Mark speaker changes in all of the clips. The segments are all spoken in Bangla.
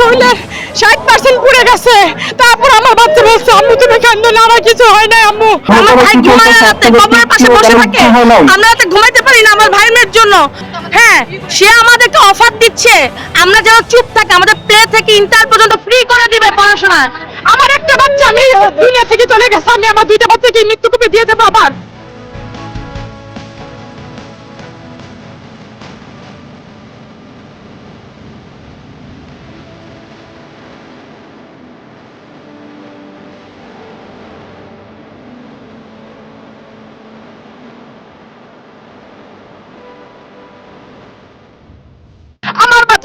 Speaker 1: শরীরের ষাট পার্সেন্ট পুড়ে গেছে। তারপর আমার বাচ্চা বলছে আম্মু তুমি কান্দো না আমার কিছু হয় না আম্মু।
Speaker 2: আমার ভাই ঘুমায় রাতে কবরের পাশে বসে থাকে। আমরা রাতে ঘুমাইতে পারি না আমার ভাইয়ের মেয়ের জন্য। হ্যাঁ সে আমাদেরকে অফার দিচ্ছে। আমরা যেন চুপ থাকি আমাদের প্লে থেকে ইন্টার পর্যন্ত ফ্রি করে দিবে পড়াশোনা।
Speaker 1: আমার একটা বাচ্চা আমি দুনিয়া থেকে চলে গেছে আমি আমার দুইটা বাচ্চাকে মৃত্যু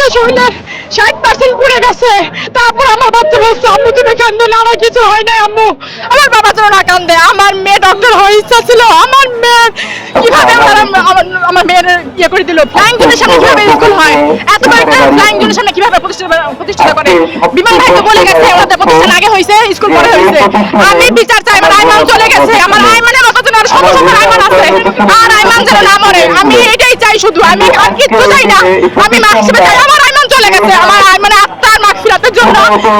Speaker 1: আমার শরীরের ষাট পার্সেন্ট পুড়ে গেছে। তারপর আমার বাচ্চা বলছে, আম্মু, তুমি কান্দো না, আমার কিছু হয় না আম্মু। আমার বাবা যেন না কান্দে, আমার মেয়ে ডক্টর হওয়ার ইচ্ছা ছিল, আমার মেয়ের কীভাবে আমার আমার মেয়ের ইয়ে করে দিল? ফ্লাইং জোনের সামনে কীভাবে স্কুল হয়? এত বড় একটা ফ্লাইং জোনের সামনে কীভাবে প্রতিষ্ঠিত করে বিমান ভাই তো বলে গেছে ওদের প্রতিষ্ঠান আগে হয়েছে, স্কুল পরে হয়েছে। আমি বিচার চাই আমার আইমান চলে গেছে, আমার আইমানের মতো যেন আর শত শত আইমান আছে, আর আইমান যেন না মরে। আমি চাই শুধু আমি আর কিচ্ছু চাই না। আমি মা চাই আমার আইমান চলে গেছে। আমার আইমানের আত্মার মাগফিরাতের জন্য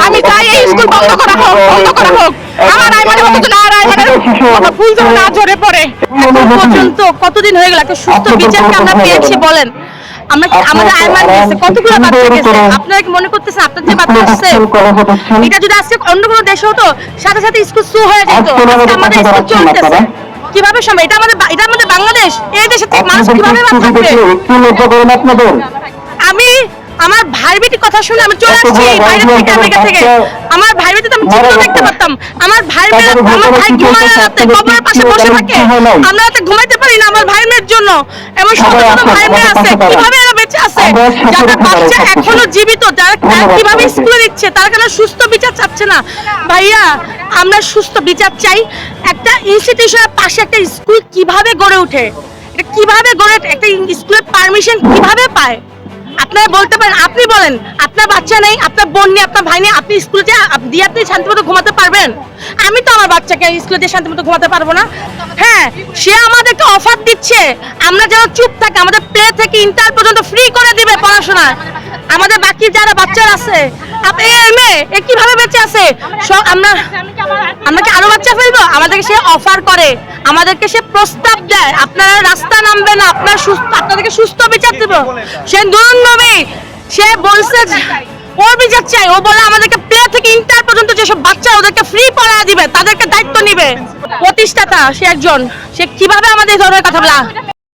Speaker 1: আমি চাই এই স্কুল বন্ধ করা হোক বন্ধ করা হোক। আমার আইমানের মতো যেন আর আইমানের কথা ফুল যেন না ঝরে পড়ে।
Speaker 2: পর্যন্ত কতদিন হয়ে গেল? একটা সুস্থ বিচারকে আমরা পেয়েছি বলেন। আমরা আমাদের আইমান গেছে কতগুলো বাচ্চা গেছে? আপনারা কি মনে করতেছেন? আপনার যে বাচ্চা আসছে এটা যদি আজকে অন্য কোনো দেশে হতো সাথে সাথে স্কুল শু হয়ে যেত আমাদের স্কুল চলতেছে। কীভাবে সম্ভব? এটা আমাদের এটা আমাদের বাংলাদেশ। এই দেশে মানুষ কীভাবে বাঁচবে
Speaker 3: আপনাদের।
Speaker 2: আমি আমার ভাই বেটির কথা শুনে আমি চলে আসছি বাইরে থেকে আমেরিকা থেকে। আমার ভাই বেটি তো আমি চিত্র দেখতে পারতাম। আমার ভাই মেয়ে আমার ভাই ঘুমায় রাতে কবরের পাশে বসে থাকে? আমরা রাতে ঘুমাইতে পারি না আমার ভাই মেয়ের জন্য। এমন শত শত ভাই মেয়ে আছে। কীভাবে যারা বাচ্চা
Speaker 3: এখনও
Speaker 2: জীবিত যারা কীভাবে স্কুলে দিচ্ছে তারা কেন সুস্থ বিচার চাচ্ছে না। ভাইয়া আমরা সুস্থ বিচার চাই। একটা ইনস্টিটিউশনের পাশে একটা স্কুল কীভাবে গড়ে ওঠে? এটা কীভাবে গড়ে? একটা স্কুলের পারমিশন কীভাবে পায়? আপনারা বলতে পারেন আপনি বলেন আপনার বাচ্চা নেই আপনার বোন নেই আপনার ভাই নেই আপনি স্কুলে দিয়ে আপনি শান্তিমতো ঘুমাতে পারবেন? আমি তো আমার বাচ্চাকে স্কুলে দিয়ে শান্তিমতো ঘুমাতে পারব না। হ্যাঁ সে আমাদেরকে অফার দিচ্ছে। আমরা যেন চুপ থাকি, আমাদের প্লে থেকে ইন্টার পর্যন্ত ফ্রি করে দিবে পড়াশোনা। আমাদের বাকি যারা বাচ্চারা আছে আপনি মেয়ে, এ কীভাবে বেঁচে আছে? আমরা আমরা কি আরও বাচ্চা ফেলব? আমাদেরকে সে অফার করে। আমাদেরকে সে প্রস্তাব দেয়। আপনারা রাস্তা নামবেন না, আপনার সুস্থ আপনাদেরকে সুস্থ বিচার দেব। সে নুরুন নবী সে বলছে ওর বিচার চাই ও বলে আমাদেরকে প্লে থেকে ইন্টার পর্যন্ত যেসব বাচ্চা ওদেরকে ফ্রি পড়া দিবে, তাদেরকে দায়িত্ব নিবে। প্রতিষ্ঠাতা, সে একজন, সে কীভাবে আমাদের ধরনের কথা বলা?